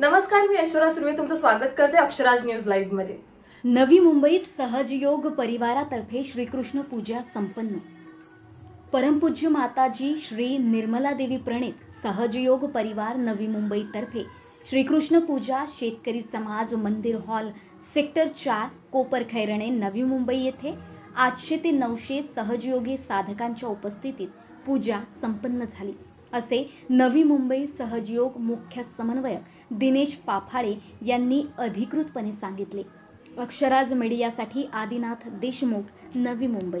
नमस्कार मी ऐश्वर्या सुर्वे. तुमचं स्वागत करते अक्षराज न्यूज लाईव्हमध्ये. नवी मुंबईत सहजयोग परिवारातर्फे श्रीकृष्ण पूजा संपन्न. परमपूज्य माताजी श्री निर्मला देवी प्रणित सहजयोग परिवार नवी मुंबईतर्फे. श्रीकृष्ण पूजा शेतकरी समाज मंदिर हॉल सेक्टर चार कोपर खैरणे नवी मुंबई येथे आठशे ते नऊशे सहजयोगी साधकांच्या उपस्थितीत पूजा संपन्न झाली. असे नवी मुंबई सहजयोग मुख्य समन्वयक दिनेश पाफाळे यांनी अधिकृतपणे सांगितले. Akshraj मीडियासाठी Adinath Deshmukh Navi Mumbai.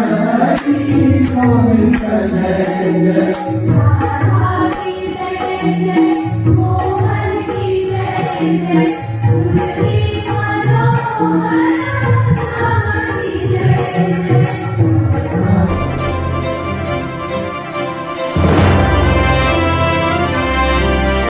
mercies on his goodness.